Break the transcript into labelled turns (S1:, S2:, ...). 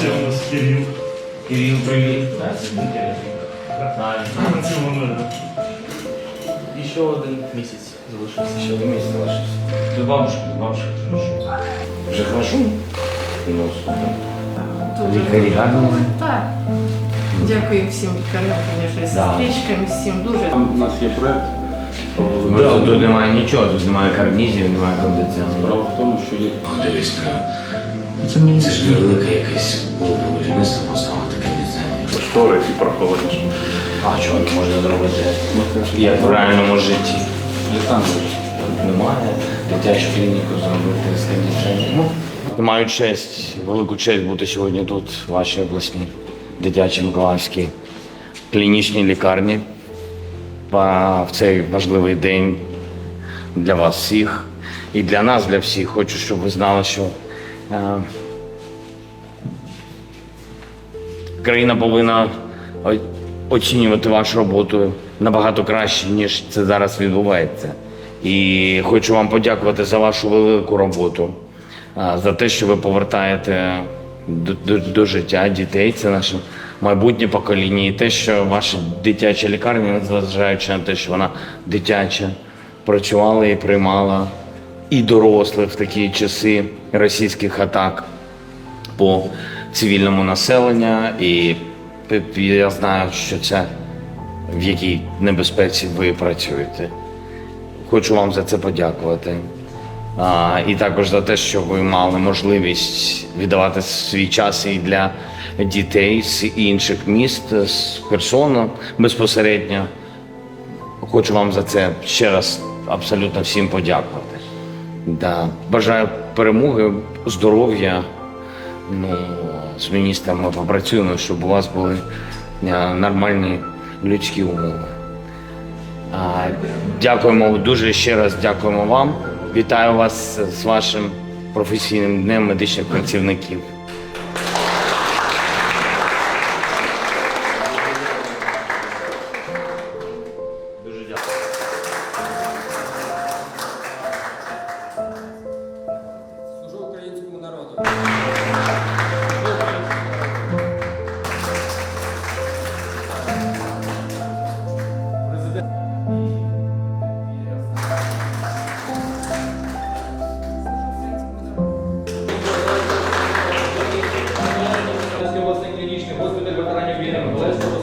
S1: Це у нас Кирил.
S2: Кирил, привіт. Да, це
S1: воно.
S2: І ще один місяць залишився. Ще один місяць залишився. До бабушки, до бабушки хорошо. Вже хорошо? Ну, супер. Лікарі гарно?
S3: Так. Дякую всім лікарям, звісно, сестричкам, всім дуже.
S4: У нас є проект.
S2: Да, тут немає нічого, тут немає карнізів, немає кондиціонерів.
S4: Справа в тому, що є
S5: Дивись, це мені це ж невелике якесь було будівництво поставити кондиціонер.
S4: штори і прохолодніше.
S2: А чого не можна зробити? Як в реальному житті?
S4: Літан
S2: Немає дитячу клініку зробити з кондиціонером. Маю честь, велику честь бути сьогодні тут, в вашій обласній дитячій Миколаївській клінічній лікарні. В цей важливий день для вас всіх і для нас, для всіх. Хочу, щоб ви знали, що е, країна повинна оцінювати вашу роботу набагато краще, ніж це зараз відбувається. І хочу вам подякувати за вашу велику роботу, а, за те, що ви повертаєте до, до, до життя дітей. Це наше майбутнє покоління. І те, що ваша дитяча лікарня, незважаючи на те, що вона дитяча, працювала і приймала і дорослих в такі часи російських атак по цивільному населенню, і я знаю, що це в якій небезпеці ви працюєте. Хочу вам за це подякувати. А, і також за те, що ви мали можливість віддавати свій час і для дітей з інших міст, з Херсона безпосередньо. Хочу вам за це ще раз абсолютно всім подякувати. Да. Бажаю перемоги, здоров'я. Ну, з міністром попрацюємо, щоб у вас були е, нормальні людські умови. Дякуємо дуже ще раз дякуємо вам. Вітаю вас з вашим професійним днем медичних працівників. визвольних
S6: ветеранів війни. Миколаївського